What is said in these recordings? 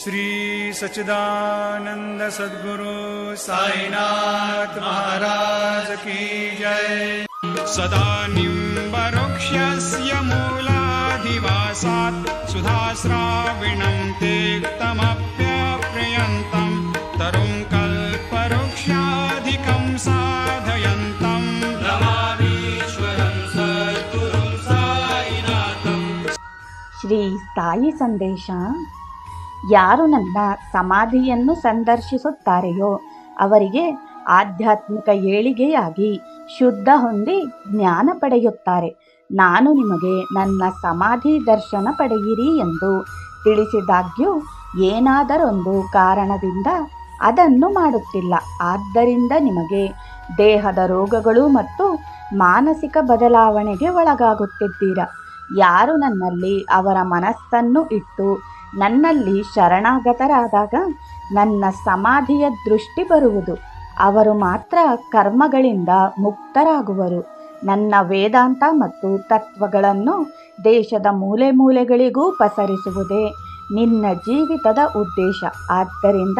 श्रीसच्चिदानन्द सद्गुरु साईनाथ महाराज की जय। सदा निक्षस्य मूलाधिवासात् सुधाश्राविणम् ते तमप्यप्रयन्तम् तरुम् कल्परोक्षाधिकम् साधयन्तम् सन्देशा ಯಾರು ನನ್ನ ಸಮಾಧಿಯನ್ನು ಸಂದರ್ಶಿಸುತ್ತಾರೆಯೋ ಅವರಿಗೆ ಆಧ್ಯಾತ್ಮಿಕ ಏಳಿಗೆಯಾಗಿ ಶುದ್ಧ ಹೊಂದಿ ಜ್ಞಾನ ಪಡೆಯುತ್ತಾರೆ. ನಾನು ನಿಮಗೆ ನನ್ನ ಸಮಾಧಿ ದರ್ಶನ ಪಡೆಯಿರಿ ಎಂದು ತಿಳಿಸಿದಾಗ್ಯೂ ಏನಾದರೊಂದು ಕಾರಣದಿಂದ ಅದನ್ನು ಮಾಡುತ್ತಿಲ್ಲ. ಆದ್ದರಿಂದ ನಿಮಗೆ ದೇಹದ ರೋಗಗಳು ಮತ್ತು ಮಾನಸಿಕ ಬದಲಾವಣೆಗೆ ಒಳಗಾಗುತ್ತಿದ್ದೀರಾ. ಯಾರು ನನ್ನಲ್ಲಿ ಅವರ ಮನಸ್ಸನ್ನು ಇಟ್ಟು ನನ್ನಲ್ಲಿ ಶರಣಾಗತರಾದಾಗ ನನ್ನ ಸಮಾಧಿಯ ದೃಷ್ಟಿ ಬರುವುದು. ಅವರು ಮಾತ್ರ ಕರ್ಮಗಳಿಂದ ಮುಕ್ತರಾಗುವರು. ನನ್ನ ವೇದಾಂತ ಮತ್ತು ತತ್ವಗಳನ್ನು ದೇಶದ ಮೂಲೆ ಮೂಲೆಗಳಿಗೂ ಪಸರಿಸುವುದೇ ನಿನ್ನ ಜೀವಿತದ ಉದ್ದೇಶ. ಆದ್ದರಿಂದ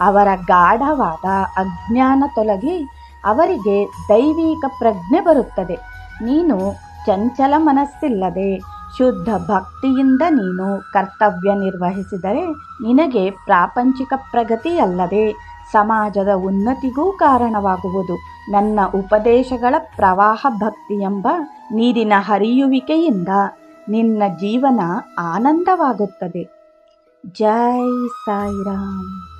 ಅವರ ಗಾಢವಾದ ಅಜ್ಞಾನ ತೊಲಗಿ ಅವರಿಗೆ ದೈವಿಕ ಪ್ರಜ್ಞೆ ಬರುತ್ತದೆ. ನೀನು ಚಂಚಲ ಮನಸ್ಸಿಲ್ಲದೆ ಶುದ್ಧ ಭಕ್ತಿಯಿಂದ ನೀನು ಕರ್ತವ್ಯ ನಿರ್ವಹಿಸಿದರೆ ನಿನಗೆ ಪ್ರಾಪಂಚಿಕ ಪ್ರಗತಿಯಲ್ಲದೆ ಸಮಾಜದ ಉನ್ನತಿಗೂ ಕಾರಣವಾಗುವುದು. ನನ್ನ ಉಪದೇಶಗಳ ಪ್ರವಾಹ ಭಕ್ತಿ ಎಂಬ ನೀರಿನ ಹರಿಯುವಿಕೆಯಿಂದ ನಿನ್ನ ಜೀವನ ಆನಂದವಾಗುತ್ತದೆ. ಜೈ ಸಾಯಿರಾಮ್.